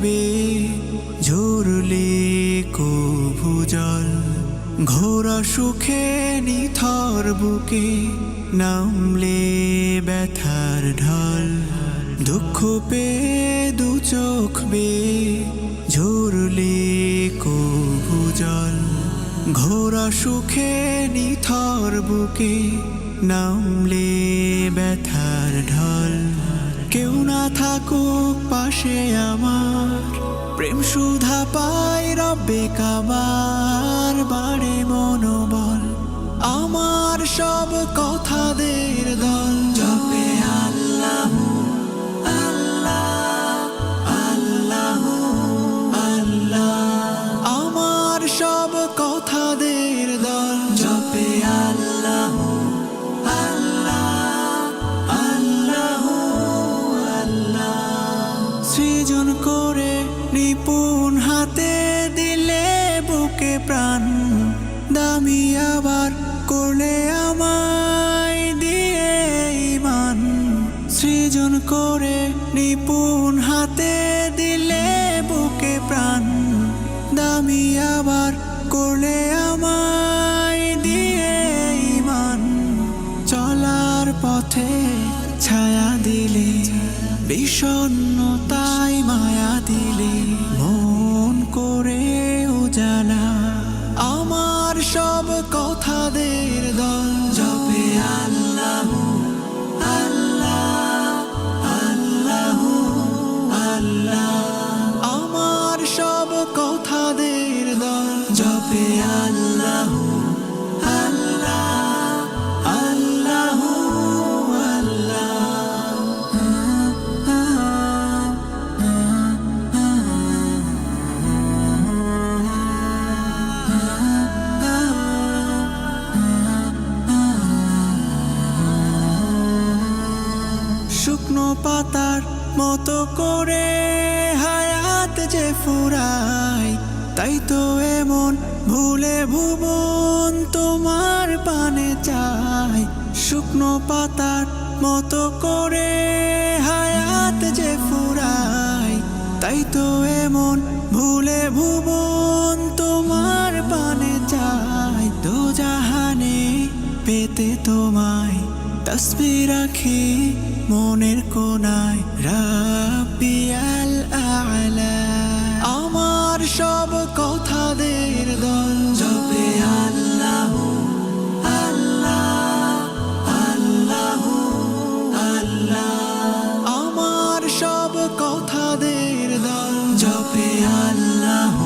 চোখ বে ঝরলে কভু জল। ঘোরা সুখে নিথর বুকে নামলে ব্যথার ঢল। দুঃখ পে দু চোখ বে ঝরলে কভু জল। ঘোরা সুখে নিথর বুকে নামলে ব্যথার ঢল। থাকুক পাশে আমার। প্রেম সুধা পাই রব্বে কাবার বাড়ে মনোবল। আমার সব কথাদের দল বুকে প্রাণ দামি আবার করলে আমায় দিয়ে ইমান। সৃজন করে নিপুণ হাতে দিলে বুকে প্রাণ। দামি আবার করলে আমায় দিয়ে ইমান। চলার পথে ছায়া দিলে, বিষণ্ণতায় মায়া দিলে আমার সব কথাদের দল জপে আল্লাহ আল্লাহ আল্লাহ। আমার সব কথাদের দল জপে আল্লাহ। পাতার মতো করে হায়াত যে ফুরায় তাই তো এমন ভুলে ভুবন তোমার পানে চাই। শুকনো পাতার মতো করে হায়াত যে ফুরায় তাই তো এমন ভুলে ভুবন তোমার পানে চাই। তো জাহানে পেতে তোমায় তসবি রাখি মনের কোনায় রাবিয়াল আলা। আমার সব কথাদের দল জপে, আল্লাহ আল্লাহ আল্লাহ আল্লাহ। আমার সব কথাদের দল জপে, আল্লাহ